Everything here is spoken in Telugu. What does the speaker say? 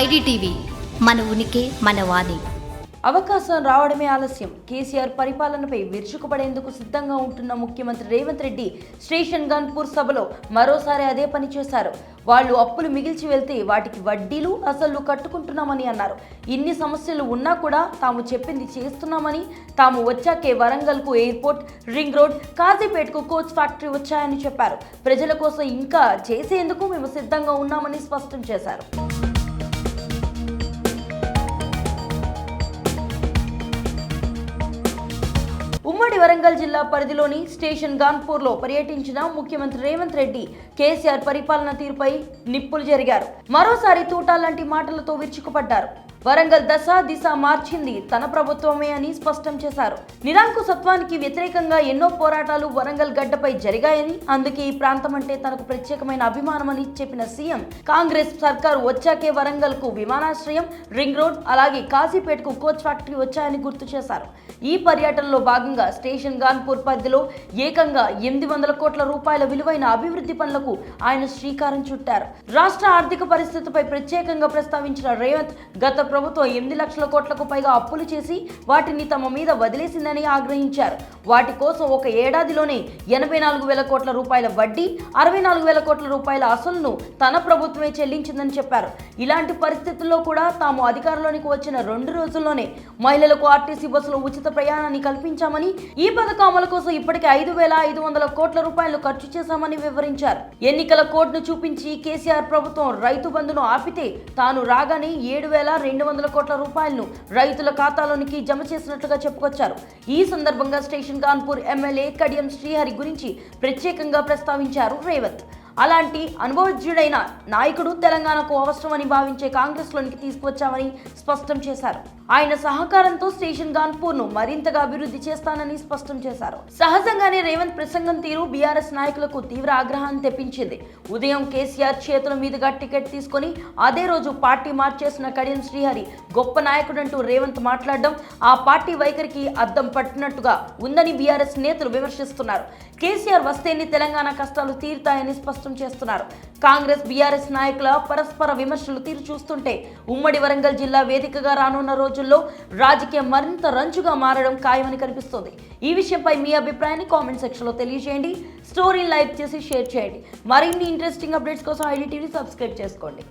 ఐడిటీవీ మన ఉనికి మన వాణి. అవకాశం రావడమే ఆలస్యం. కేసీఆర్ పరిపాలనపై విరుచుకుపడేందుకు సిద్ధంగా ఉంటున్న ముఖ్యమంత్రి రేవంత్ రెడ్డి స్టేషన్ గన్పూర్ సభలో మరోసారి అదే పని చేశారు. వాళ్ళు అప్పులు మిగిల్చి వెళ్తే వాటికి వడ్డీలు అసలు కట్టుకుంటున్నామని అన్నారు. ఇన్ని సమస్యలు ఉన్నా కూడా తాము చెప్పింది చేస్తున్నామని తాము వచ్చాకే వరంగల్కు ఎయిర్పోర్ట్ రింగ్ రోడ్ కాజీపేటకు కోచ్ ఫ్యాక్టరీ వచ్చాయని చెప్పారు. ప్రజల కోసం ఇంకా చేసేందుకు మేము సిద్ధంగా ఉన్నామని స్పష్టం చేశారు. ఉమ్మడి వరంగల్ జిల్లా పరిధిలోని స్టేషన్ గాన్పూర్లో పర్యటించిన ముఖ్యమంత్రి రేవంత్ రెడ్డి కేసీఆర్ పరిపాలన తీరుపై నిప్పులు జరిగారు. మరోసారి తూటాలాంటి మాటలతో విరుచుకుపడ్డారు. వరంగల్ దశ దిశ మార్చింది. తన ప్రభుత్వమే అని స్పష్టం చేశారు. నిరాంకుశత్వానికి వ్యతిరేకంగా ఎన్నో పోరాటాలు వరంగల్ గడ్డపై జరిగాయని అందుకే ఈ ప్రాంతం అంటే తనకు ప్రత్యేకమైన అభిమానమని చెప్పిన సీఎం. కాంగ్రెస్ సర్కారు వచ్చాకే వరంగల్కు విమానాశ్రయం రింగ్ రోడ్ అలాగే కాశీపేటకు కోచ్ ఫ్యాక్టరీ వచ్చాయని గుర్తు చేశారు. ఈ పర్యటనలో భాగంగా స్టేషన్ గాన్పూర్ పరిధిలో ఏకంగా ఎనిమిది వందల కోట్ల రూపాయల విలువైన అభివృద్ధి పనులకు ఆయన శ్రీకారం చుట్టారు. రాష్ట్ర ఆర్థిక పరిస్థితిపై ప్రత్యేకంగా ప్రస్తావించిన రేవంత్ గత ప్రభుత్వం ఎనిమిది లక్షల కోట్లకు పైగా అప్పులు చేసి వాటిని తమ మీద వదిలేసిందని ఆగ్రహించారు. వాటి కోసం ఒక ఏడాదిలోనే ఎనభై నాలుగు వేల కోట్ల రూపాయల వడ్డీ అరవై నాలుగు వేల కోట్ల రూపాయల అసలును తన ప్రభుత్వమే చెల్లించిందని చెప్పారు. ఇలాంటి పరిస్థితుల్లో కూడా తాము అధికారంలోనికి వచ్చిన రెండు రోజుల్లోనే మహిళలకు ఆర్టీసీ బస్సులో ఉచిత ప్రయాణాన్ని కల్పించామని ఈ పథకం అమలు కోసం ఇప్పటికే ఐదు వేల ఐదు వందల కోట్ల రూపాయలు ఖర్చు చేశామని వివరించారు. ఎన్నికల కోడ్ను చూపించి కేసీఆర్ ప్రభుత్వం రైతు బంధును ఆపితే తాను రాగానే ఏడు వేల రెండు వందల కోట్ల రూపాయలను రైతుల ఖాతాలోనికి జమ చేసినట్లుగా చెప్పుకొచ్చారు. ఈ సందర్భంగా స్టేషన్ కాన్పూర్ ఎమ్మెల్యే కడియం శ్రీహరి గురించి ప్రత్యేకంగా ప్రస్తావించారు రేవంత్. అలాంటి అనుభవజ్ఞుడైన నాయకుడు తెలంగాణకు అవసరమని భావించే కాంగ్రెస్లోనికి తీసుకువచ్చామని స్పష్టం చేశారు. ఆయన సహకారంతో స్టేషన్ గాన్పూర్ను మరింతగా అభివృద్ధి చేస్తానని స్పష్టం చేశారు. సహజంగానే రేవంత్ ప్రసంగం తీరు బీఆర్ఎస్ నాయకులకు తీవ్ర ఆగ్రహాన్ని తెప్పించింది. ఉదయం కేసీఆర్ చేతుల మీదుగా టికెట్ తీసుకొని అదే రోజు పార్టీ మార్చేసిన కడియం శ్రీహరి గొప్ప నాయకుడంటూ రేవంత్ మాట్లాడడం ఆ పార్టీ వైఖరికి అద్దం పట్టినట్టుగా ఉందని బీఆర్ఎస్ నేతలు విమర్శిస్తున్నారు. కేసీఆర్ వస్తేనే తెలంగాణ కష్టాలు తీరుతాయని స్పష్టం చేస్తున్నారు. కాంగ్రెస్ బీఆర్ఎస్ నాయకుల పరస్పర విమర్శలు తీరు చూస్తుంటే ఉమ్మడి వరంగల్ జిల్లా వేదికగా రానున్న రోజు రోజుల్లో రాజకీయం మరింత రంచుగా మారడం ఖాయమని కనిపిస్తోంది. ఈ విషయంపై మీ అభిప్రాయాన్ని కామెంట్ సెక్షన్లో తెలియజేయండి. స్టోరీని లైక్ చేసి షేర్ చేయండి. మరిన్ని ఇంట్రెస్టింగ్ అప్డేట్స్ కోసం ఐడి టీవీ సబ్స్క్రైబ్ చేసుకోండి.